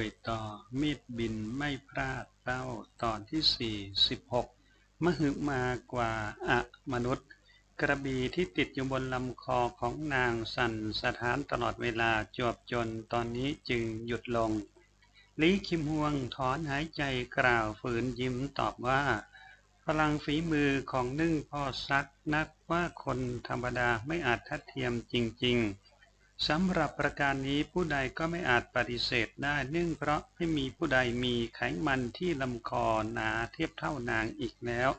วยต่อ มีดบินไม่พลาดเป้าตอนที่สี่สิบหกมหึมากว่าอะมนุษย์ กระบี่ที่ติดอยู่บนลำคอของนางสั่นสถานตลอดเวลาจวบจนตอนนี้จึงหยุดลงลีคิมฮวงถอนหายใจกล่าวฝืนยิ้มตอบว่า พลังฝีมือของนึ่งพ่อซักนักว่าคนธรรมดาไม่อาจทัดเทียมจริง ๆ สำหรับประการนี้ผู้ใดก็ไม่อาจปฏิเสธได้เนื่องเพราะไม่มีผู้ใดมีไขมันที่ลำคอหนาเทียบเท่านางอีกแล้ว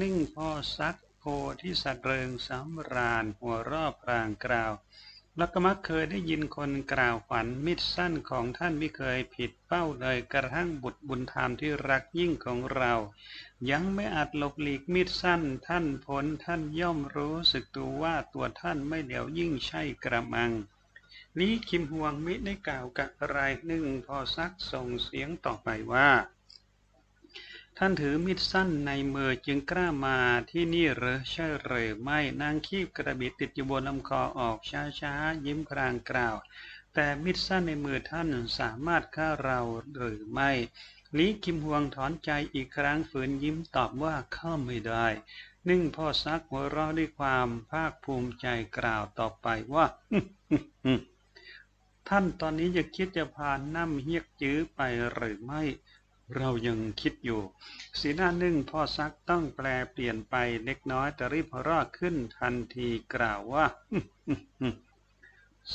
นึ่งพ่อซักโพที่สะเริงสำราญหัวรอบพรางกล่าวล้วก็มักเคยได้ยินคนกล่าวฝันมิดสั้นของท่านไม่เคยผิดเป้าเลยกระทั่งบุตรบุญธรรมที่รักยิ่งของเรา ยังไม่อาจหลบหลีกมิดสั้นท่านผลท่านย่อมรู้สึกตัวว่าตัวท่านไม่เหลียวยิ่งใช่กระมัง ลีคิมฮวงมิได้กล่าวกับอะไรหนึ่งพอซักส่งเสียงต่อไปว่า ท่านถือมิดสั้นในมือจึงกล้ามาที่นี่หรือใช่หรือไม่นางคีบกระบิดติดอยู่บนลำคอออกช้าๆยิ้มพรางกล่าว แต่มิดสั้นในมือท่านสามารถฆ่าเราหรือไม่ลีคิมฮวงถอนใจอีกครั้งฝืนยิ้มตอบว่าเข้าไม่ได้ นึ่งพ่อซักหัวเราะด้วยความภาคภูมิใจกล่าวต่อไปว่า ท่านตอนนี้จะคิดจะพาน้ำเฮียกจื้อไปหรือไม่ เรายังคิดอยู่ สีหน้านึ่งพ่อซักต้องแปลเปลี่ยนไปเล็กน้อยแต่รีบรอดขึ้นทันทีกล่าวว่า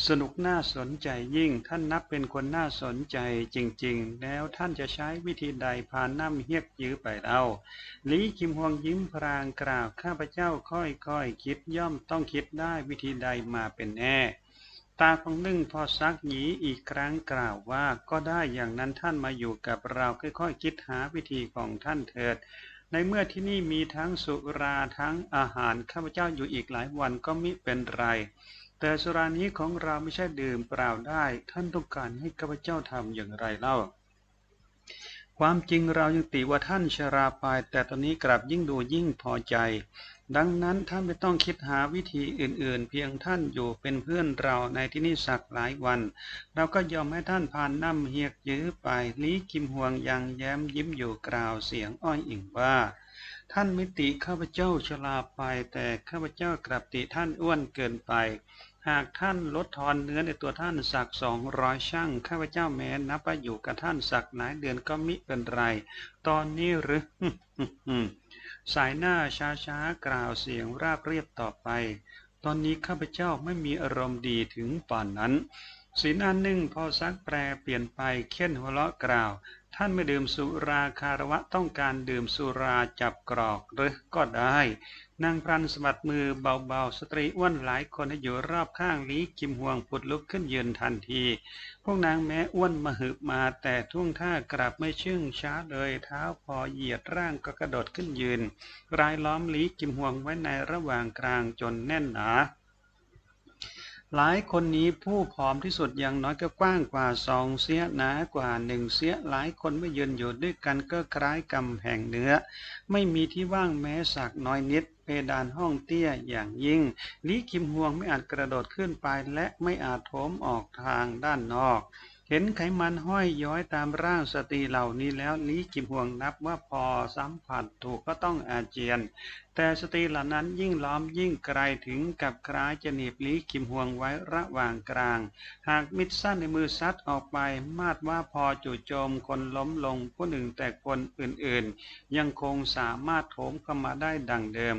สนุกน่าสนใจยิ่งท่านนับเป็นคนน่าสนใจจริงๆ แล้วท่านจะใช้วิธีใดพาน้ำเฮียกยื้อไปเล่าลีคิมฮวงยิ้มพรางกล่าวข้าพเจ้าค่อยๆคคิดย่อมต้องคิดได้วิธีใดมาเป็นแน่ ตาของนึ่งพอซักหยีอีกครั้งกล่าวว่าก็ได้อย่างนั้นท่านมาอยู่กับเราค่อยๆคิดหาวิธีของท่านเถิด ในเมื่อที่นี่มีทั้งสุราทั้งอาหารข้าพเจ้าอยู่อีกหลายวันก็มิเป็นไร แต่สุรานี้ของเราไม่ใช่ดื่มเปล่าได้ ท่านต้องการให้ข้าพเจ้าทำอย่างไรเล่า ความจริงเรายังติว่าท่านชราไป แต่ตอนนี้กลับยิ่งดูยิ่งพอใจ ดังนั้นท่านไม่ต้องคิดหาวิธีอื่นๆ เพียงท่านอยู่เป็นเพื่อนเราในที่นี่สักหลายวัน เราก็ยอมให้ท่านผ่านน้ำเฮียกยื้อไปลีกิมห่วงยังแย้มยิ้มอยู่กล่าวเสียงอ้อยอิ่งว่า ท่านม่ติข้าพเจ้าชลาไป แต่ข้าพเจ้ากลับติท่านอ้วนเกินไป หากท่านลดทอนเนื้อในตัวท่านสักสองร้อยช่างข้าพเจ้าแม้นับว่าอยู่กับท่านสักหลายเดือนก็มิเป็นไร ตอนนี้หรือสายหน้าช้าๆกล่าวเสียงราบเรียบต่อไป ตอนนี้ข้าพเจ้าไม่มีอารมณ์ดีถึงป่านนั้นสีหน้านึ่งพอซักแปรเปลี่ยนไปเค้นหัวเราะกล่าว ท่านไม่ดื่มสุราคารวะต้องการดื่มสุราจับกรอกหรือก็ได้ นางพรันสะบัดมือเบาๆ สตรีอ้วนหลายคนที่อยู่รอบข้างลีกิมห่วงปุดลุกขึ้นยืนทันที พวกนางแม้อ้วนมาหึบมาแต่ทุ่งท่ากลับไม่ชึ่งช้าเลยเท้าพอเหยียดร่างก็กระโดดขึ้นยืน รายล้อมลีกิมห่วงไว้ในระหว่างกลางจนแน่นหนา หลายคนนี้ผู้ผอมที่สุดอย่างน้อยก็กว้างกว่าสองเสียหนากว่าหนึ่งเสียหลายคนไม่ยืนอยู่ด้วยกันก็คล้ายกำแหงเนื้อ ไม่มีที่ว่างแม้สักน้อยนิด เพดานห้องเตี้ยอย่างยิ่งลีคิมฮวงไม่อาจกระโดดขึ้นไปและไม่อาจโถมออกทางด้านนอก เห็นไขมันห้อยย้อยตามร่างสตรีเหล่านี้แล้วลีกิมห่วงนับว่าพอสัมผัสถูกก็ต้องอาเจียน แต่สตรีเหล่านั้นยิ่งล้อมยิ่งไกลถึงกับคล้ายจะหนีบลีกิมห่วงไว้ระหว่างกลาง หากมิดสั้นในมือซัดออกไป มาดว่าพอจู่โจมคนล้มลงผู้หนึ่งแต่คนอื่นๆ ยังคงสามารถโถมเข้ามาได้ดังเดิม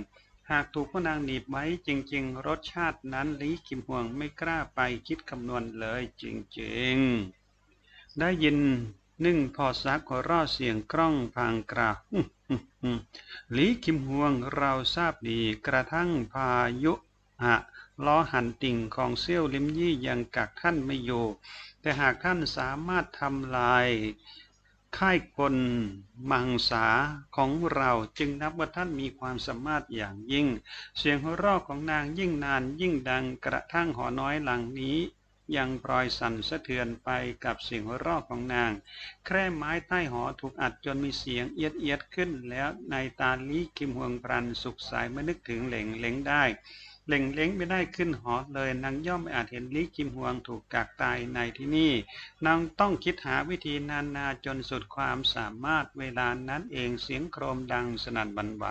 หากถูกพระนางหนีบไว้จริง ๆ รสชาตินั้นลีกิมห่วงไม่กล้าไปคิดคำนวณเลยจริง ๆ ได้ยินนึ่งพอซักหัวรอเสียงกล้องพังกราหลีคิมห่วงเราทราบดีกระทั่งพายุหะล้อหันติ่งของเซี่ยวลิมยี่ยังกักท่านไม่อยู่ แต่หากท่านสามารถทำลายค่ายคนมังสาของเราจึงนับว่าท่านมีความสามารถอย่างยิ่ง เสียงหัวเราะของนางยิ่งนานยิ่งดังกระทั่งหอน้อยหลังนี้ ยังปลอยสั่นสะเทือนไปกับเสียงหัวเราะของนาง แคร่ไม้ใต้หอถูกอัดจนมีเสียงเอียดเอียดขึ้น แล้วในตาลีกิมหวงพรันสุขสายเมื่อนึกถึงเหล่งเล็งได้ เล่งเล้งไม่ได้ขึ้นหอเลยนางย่อมไม่อาจเห็นลิคิมฮวงถูกกักตายในที่นี่นางต้องคิดหาวิธีนานาจนสุดความสามารถเวลานั้นเองเสียงโครมดังสนั่นบันไหว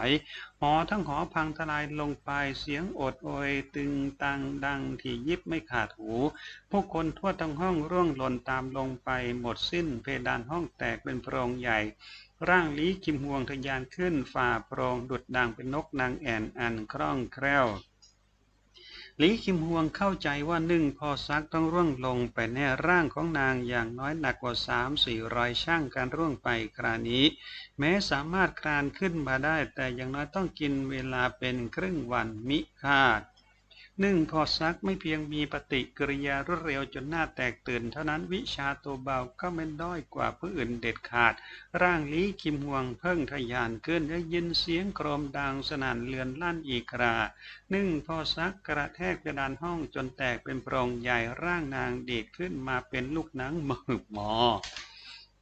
หอทั้งหอพังทลายลงไปเสียงโอดโอยตึงตังดังที่ยิบไม่ขาดหูผู้คนทั่วทั้งห้องร่วงหล่นตามลงไปหมดสิ้นเพดานห้องแตกเป็นโพรงใหญ่ร่างลีคิมฮวงทะยานขึ้นฝ่าโพรงดุดดังเป็นนกนางแอ่นอันคล่องแคล่ว ลีคิมฮวงเข้าใจว่านึ่งพอซักต้องร่วงลงไปแน่ร่างของนางอย่างน้อยหนักกว่าสามสี่รอยช่างการร่วงไปครานี้ แม้สามารถคลานขึ้นมาได้แต่อย่างน้อยต้องกินเวลาเป็นครึ่งวันมิคาด หนึ่งพอซักไม่เพียงมีปฏิกิริยารวดเร็วจนหน้าแตกตื่น เท่านั้นวิชาตัวเบาก็ไม่ด้อยกว่าผู้อื่นเด็ดขาด ร่างลีคิมห่วงเพิ่งทยานขึ้นได้ยินเสียงโครมดังสนั่นเลือนลั่นอีกคราหนึ่งพอซักกระแทกเพดานห้องจนแตกเป็นโพรงใหญ่ร่างนางดีดขึ้นมาเป็นลูกหนังมือหมอ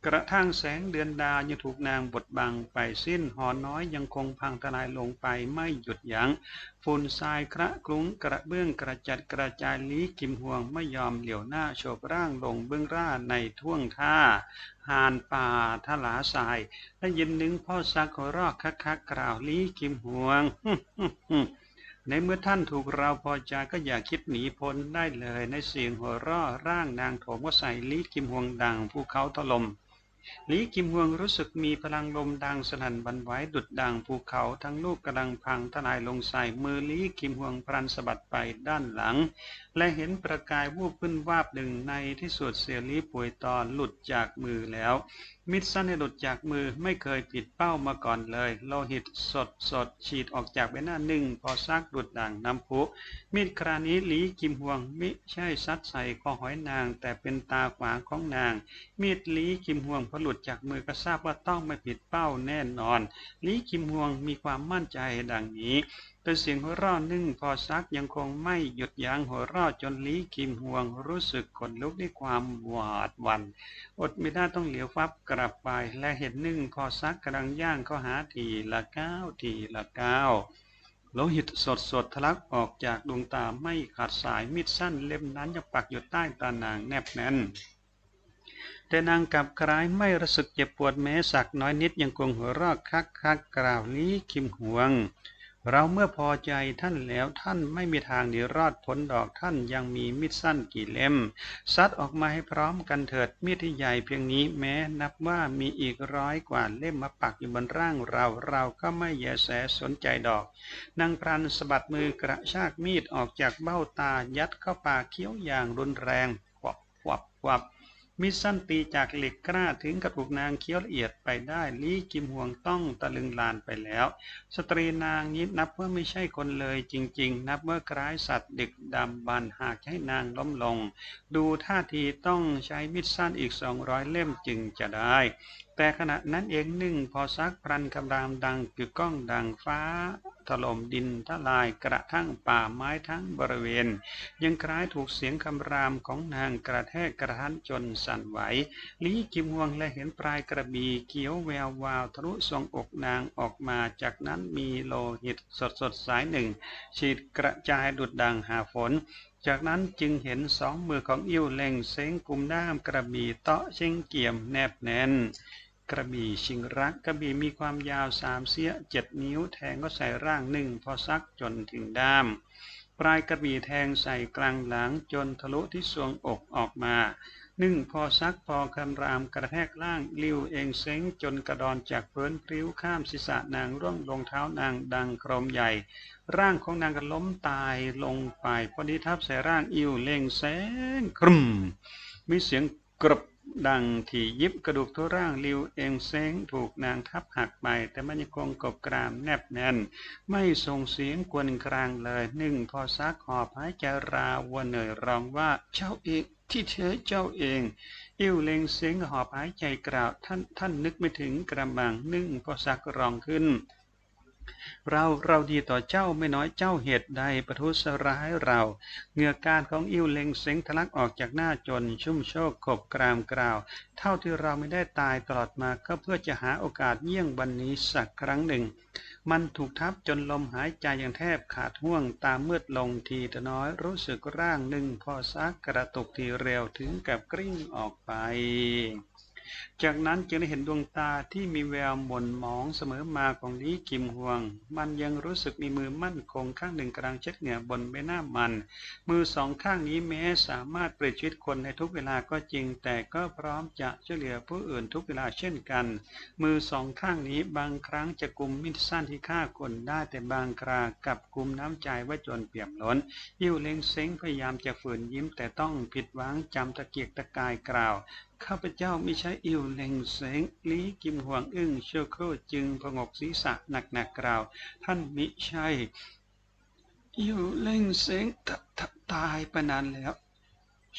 กระทั่งแสงเดือนดาวยังถูกนางบดบังไปสิ้น หอน้อยยังคงพังทลายลงไปไม่หยุดยัง้ง ฝุ่นทรายคระคลุ้งกระเบื้องกระจัดกระจายลีกิมห่วงไม่ยอมเหลียวหน้าโฉบร่างลงเบื้องร่าในท่วงท่า หานป่าทลาทราย และยินนึงพ่อซักหัวรอกคักคักกล่าวลีกิมห่วงในเมื่อท่านถูกเราพอใจก็อย่าคิดหนีพ้นได้เลย ในเสียงหัวร่อร่างนางโถมว่าใส่ลีกิมห่วงดังภูเขาถล่ม ลีกิมฮวงรู้สึกมีพลังลมดังสนั่นบันไหวดุดดังภูเขาทั้งลูกกำลังพังทลายลงใส่มือลีกิมฮวงพรันสะบัดไปด้านหลัง และเห็นประกายวูบขึ้นวาบหนึ่งในที่สุดเสียลีป่วยตอนหลุดจากมือแล้ว มิดสั้นหลุดจากมือไม่เคยผิดเป้ามาก่อนเลย โลหิตสดสดฉีดออกจากใบหน้าหนึ่ง พอซักดุดดังน้ำพุมีดครานี้ลีกิมฮวง มิใช่ซัดใส่คอหอยนาง แต่เป็นตาขวาของนาง มีดลีกิมฮวงพหลุดจากมือก็ทราบว่าต้องไม่ผิดเป้าแน่นอนลีคิมฮวงมีความมั่นใจดังนี้ เสียงหัวเราะนึ่งพอซักยังคงไม่หยุดยั้งหัวเราะจนลีคิมฮวง รู้สึกขนลุกด้วยความหวาดหวัน่นอดไม่ได้ต้องเหลียวฟับกลับไปและเห็นนึ่งพอซักกำลังย่างเข้าหาทีละก้าวทีละก้าวโลหิตสดสดทะลักออกจากดวงตาไม่ขาดสายมิดสั้นเล่มนั้นยังปักอยู่ใต้ตานางแนบแน่นแต่นางกับคล้ายไม่รู้สึกเจ็บปวดแม้สักน้อยนิดยังคงหัวเราะคักคักกล่าวนี้คิมห่วง เราเมื่อพอใจท่านแล้วท่านไม่มีทางหนีรอดพ้นดอกท่านยังมีมิดสั้นกี่เล่มซัดออกมาให้พร้อมกันเถิดมิดที่ใหญ่เพียงนี้แม้นับว่ามีอีกร้อยกว่าเล่มมาปักอยู่บนร่างเราเราก็ไม่แยแสสนใจดอกนางพรันสะบัดมือกระชากมีดออกจากเบ้าตายัดเข้าปากเคี้ยวอย่างรุนแรงควับควับควับ มิสั้นตีจากเหล็กกล้าถึงกระถูกนางเคี้ยวละเอียดไปได้ลี่กิมห่วงต้องตะลึงลานไปแล้ว สตรีนางนี้นับว่าไม่ใช่คนเลยจริง ๆ นับว่าคล้ายสัตว์ดึกดำบันหากให้นางล้มลง ดูท่าทีต้องใช้มิดสั้นอีกสองร้อยเล่มจึงจะได้ แต่ขณะนั้นเองหนึ่งพอซักพรันคำรามดังกึกก้องดังฟ้า ถล่มดินทลายกระทั่งป่าไม้ทั้งบริเวณ ยังคล้ายถูกเสียงคำรามของนางกระแทกกระทันจนสั่นไหวลีกิมฮวงและเห็นปลายกระบี่เขียวแวววาวทะลุทรงอกนางออกมาจากนั้นมีโลหิตสดสดสายหนึ่ง ฉีดกระจายดุดดังหาฝนจากนั้นจึงเห็นสองมือของอิ่วเล่งเซ้งกุมด้ามกระบี่เตาะเชิงเกี่ยมแนบแน่น กระบี่ชิงรักกระบี่มีความยาวสามเสียเจ็ดนิ้ว แทงก็ใส่ร่างหนึ่งพอซักจนถึงด้าม ปลายกระบี่แทงใส่กลางหลังจนทะลุที่สวงอกออกมาหนึ่งพอซักพอคำรามกระแทกล่างลิ้วเองเซ้งจนกระดอนจากเพื้นพริ้วข้ามศีรษะนางร่วงลงเท้านางดังโครมใหญ่ ร่างของนางก็ล้มตายลงไปพอดีทับใส่ร่างอิ่วเล่งแสงครึมมีเสียงกรบ ดังที่ยิบกระดูกทั่วร่างลิวเองเซ้งถูกนางทับหักไป แต่มันยังคงกบกรามแนบแน่น ไม่ส่งเสียงกวนกลางเลยหนึ่งพอซักหอบหายใจราวนเหนื่อยร้องว่าเจ้าเองที่เธอเจ้าเองอิ่วเลงเสียงหอบหายใจกล่าวท่านท่านนึกไม่ถึงกระมังนึ่งพอซักร้องขึ้น เราเราดีต่อเจ้าไม่น้อยเจ้าเหตุใดประทุษร้ายเราเหงื่อการของอิวเล็งเซ็งทะลักออกจากหน้าจน ชุ่มโชคขบกรามกล่าว เท่าที่เราไม่ได้ตายตลอดมาก็เพื่อจะหาโอกาสเยี่ยงวันนี้สักครั้งหนึ่ง มันถูกทับจนลมหายใจอย่างแทบขาดห่วงตามมืดลงทีตะน้อยรู้สึกร่างหนึ่งพอซักกระตุกทีเร็วถึงกับกริ้งออกไป จากนั้นจึงได้เห็นดวงตาที่มีแววหม่นหมองเสมอมาของลีกิมฮวง มันยังรู้สึกมีมือมั่นคงข้างหนึ่งกำลังเช็ดเหงื่อบนใบหน้ามัน มือสองข้างนี้แม้สามารถเปลี่ยนชีวิตคนในทุกเวลาก็จริง แต่ก็พร้อมจะช่วยเหลือผู้อื่นทุกเวลาเช่นกัน มือสองข้างนี้บางครั้งจะกุมมิตรสั้นที่ฆ่าคนได้แต่บางครากับกุมน้ำใจไว้จนเปี่ยมล้นยิวเล็งเซ้งพยายามจะฝืนยิ้มแต่ต้องผิดหวังจำตะเกียกตะกายกล่าวข้าพเจ้าไม่ใช่อิวเล็งเสงลีกิมหวงอึ้งเชียวโคจึงพงกศีรษะหนักๆกกล่าว ท่านมิใช่อิวเล็งเสงตายไปนานแล้ว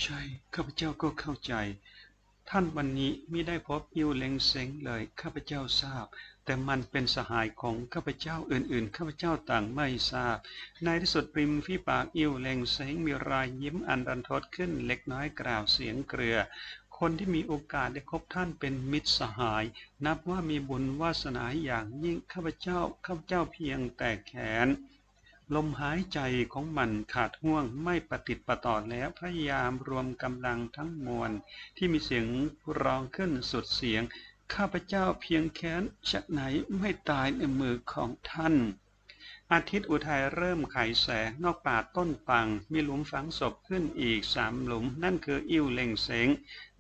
ใช่ข้าพเจ้าก็เข้าใจ ท่านวันนี้ไม่ได้พบอิวเล็งเสงเลยข้าพเจ้าทราบ แต่มันเป็นสหายของข้าพเจ้าอื่นๆข้าพเจ้าต่างไม่ทราบ ในที่สุดริมฝีปากอิวเล็งเสงมีรอยยิ้มอันรันทดขึ้นเล็กน้อยกล่าวเสียงเกลือ คนที่มีโอกาสได้พบท่านเป็นมิตรสหาย นับว่ามีบุญวาสนาอย่างยิ่งข้าพเจ้าข้าพเจ้าเพียงแต่แขน ลมหายใจของมันขาดห่วงไม่ปฏิติประต่อแล้วพยายามรวมกำลังทั้งมวล ที่มีเสียงร้องขึ้นสุดเสียง ข้าพเจ้าเพียงแขนชะไหนไม่ตายในมือของท่าน อาทิตย์อุทัยเริ่มไขแสงนอกป่าต้นปัง มีหลุมฝังศพขึ้นอีกสามหลุม นั่นคืออิ่วเล่งเสง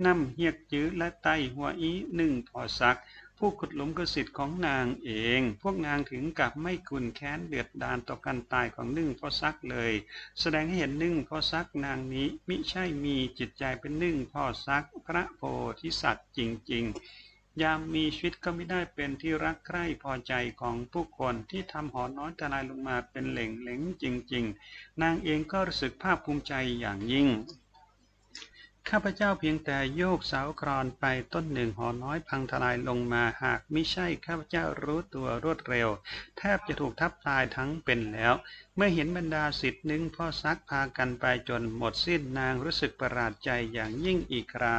น้ำเฮียกจื้อและไตหัวอีหนึ่งพอซัก ผู้ขุดหลุมกสิทธิ์ของนางเอง พวกนางถึงกับไม่คุนแค้นเดือดดานต่อการตายของนึ่งพอซักเลย แสดงให้เห็นนึ่งพอซักนางนี้มิใช่มีจิตใจเป็นนึ่งพอซักพระโพธิสัตว์จริง ๆ ยามมีชีวิตก็ไม่ได้เป็นที่รักใคร่พอใจของผู้คนที่ทำหอน้อยทลายลงมาเป็นเหล่งเหลงจริง ๆ นางเองก็รู้สึกภาคภูมิใจอย่างยิ่ง ข้าพเจ้าเพียงแต่โยกเสาครอนไปต้นหนึ่งหอน้อยพังทลายลงมาหากไม่ใช่ข้าพเจ้ารู้ตัวรวดเร็ว แทบจะถูกทับตายทั้งเป็นแล้วเมื่อเห็นบรรดาสิทธิ์หนึ่งพ่อซักพากันไปจนหมดสิ้นนางรู้สึกประหลาดใจอย่างยิ่งอีกครา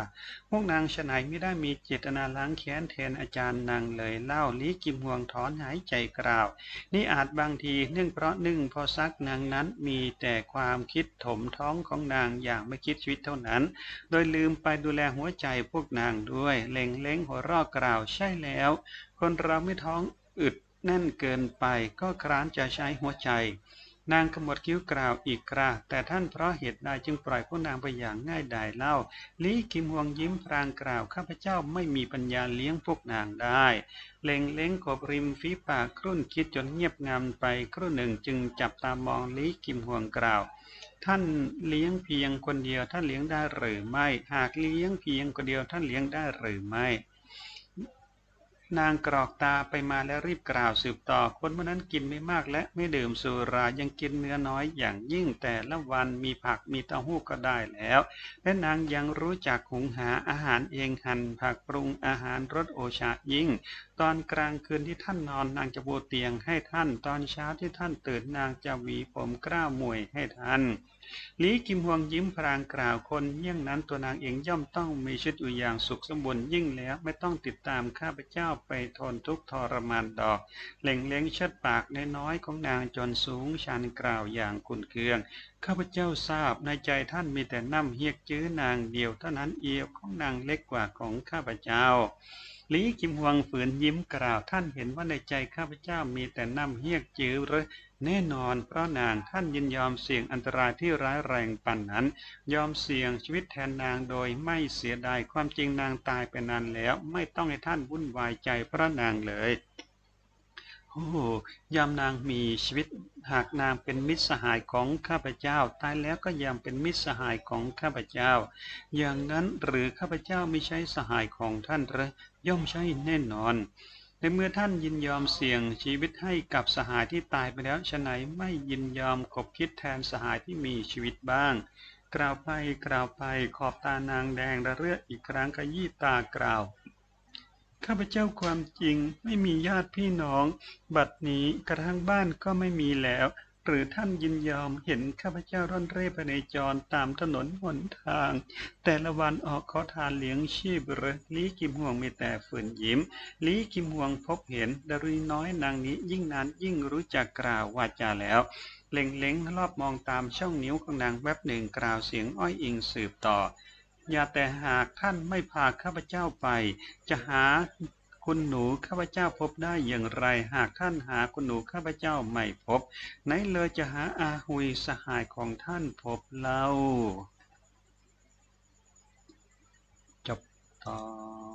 พวกนางฉนัยไม่ได้มีเจตนาล้างแค้นแทนอาจารย์นางเลยเล่าลีกิมห่วงถอนหายใจกล่าว นี่อาจบางทีเนื่องเพราะหนึ่งพ่อซักนางนั้นมีแต่ความคิดถมท้องของนางอย่างไม่คิดชีวิตเท่านั้น โดยลืมไปดูแลหัวใจพวกนางด้วยเล็งเล้งหัวรอกกล่าวใช่แล้ว คนเราไม่ท้องอึดแน่นเกินไปก็คร้านจะใช้หัวใจ นางขมวดคิ้วกล่าวอีกคราแต่ท่านเพราะเหตุใดจึงปล่อยพวกนางไปอย่างง่ายดายเล่าลีกิมฮวงยิ้มพรางกล่าวข้าพเจ้าไม่มีปัญญาเลี้ยงพวกนางได้ เล็งเล้งกบริมฝีปากครุ่นคิดจนเงียบงามไปครู่หนึ่งจึงจับตามองลีกิมฮวงกล่าว ท่านเลี้ยงเพียงคนเดียวท่านเลี้ยงได้หรือไม่ หากเลี้ยงเพียงคนเดียวท่านเลี้ยงได้หรือไม่ นางกรอกตาไปมาแล้วรีบกล่าวสืบต่อคนเมื่อนั้นกินไม่มากและไม่ดื่มสุรายังกินเนื้อน้อยอย่างยิ่งแต่ละวันมีผักมีเต้าหู้ก็ได้แล้ว และนางยังรู้จักหุงหาอาหารเองหั่นผักปรุงอาหารรสโอชายิ่ง ตอนกลางคืนที่ท่านนอนนางจะโบเตียงให้ท่าน ตอนเช้าที่ท่านตื่นนางจะหวีผมกล้ามวยให้ท่าน ลีกิมฮวงยิ้มพรางกล่าว คนเยี่ยงนั้นตัวนางเองย่อมต้องมีชีวิตอยู่อย่างสุขสมบูรณ์ยิ่งแล้ว ไม่ต้องติดตามข้าพเจ้าไปทนทุกข์ทรมานดอก เล่งเล้งชัดปากน้อยของนางจนสูงชันกล่าวอย่างขุนเคืองข้าพเจ้าทราบในใจท่านมีแต่น้ำเฮียกจื้อนางเดียวเท่านั้นเอียวของนางเล็กกว่าของข้าพเจ้าลีกิมฮวงฝืนยิ้มกล่าวท่านเห็นว่าในใจข้าพเจ้ามีแต่น้ำเฮียกจื้อหรือ แน่นอนพระนางท่านยินยอมเสี่ยงอันตรายที่ร้ายแรงปันนั้น ยอมเสี่ยงชีวิตแทนนางโดยไม่เสียดายความจริงนางตายไปนานแล้ว ไม่ต้องให้ท่านวุ่นวายใจพระนางเลยโอ้ยามนางมีชีวิตหากนางเป็นมิตรสหายของข้าพเจ้า ตายแล้วก็ยังเป็นมิตรสหายของข้าพเจ้า อย่างนั้นหรือข้าพเจ้าไม่ใช่สหายของท่านหรือย่อมใช่แน่นอน ในเมื่อท่านยินยอมเสี่ยงชีวิตให้กับสหายที่ตายไปแล้วฉะไหนไม่ยินยอมขบคิดแทนสหายที่มีชีวิตบ้าง กล่าวไปกล่าวไปขอบตานางแดงระเรื่ออีกครั้งขยี้ตากล่าวข้าพเจ้าความจริงไม่มีญาติพี่น้อง บัดนี้กระทั่งบ้านก็ไม่มีแล้ว หรือท่านยินยอมเห็นข้าพเจ้าร่อนเร่ไปในจรตามถนนหนทาง แต่ละวันออกขอทานเลี้ยงชีพหรือลีกิมห่วงมีแต่ฝืนยิ้ม ลีกิมห่วงพบเห็นดารุณีน้อยนางนี้ยิ่งนานยิ่งรู้จักกล่าววาจาแล้วเล็งเล็งรอบมองตามช่องนิ้วของนางแวบหนึ่งกล่าวเสียงอ้อยอิงสืบต่อ อย่าแต่หากท่านไม่พาข้าพเจ้าไป จะหา คุณหนูข้าพเจ้าพบได้อย่างไร หากท่านหาคุณหนูข้าพเจ้าไม่พบ ไหนเลยจะหาอาหุยสหายของท่านพบเล่าจบตอน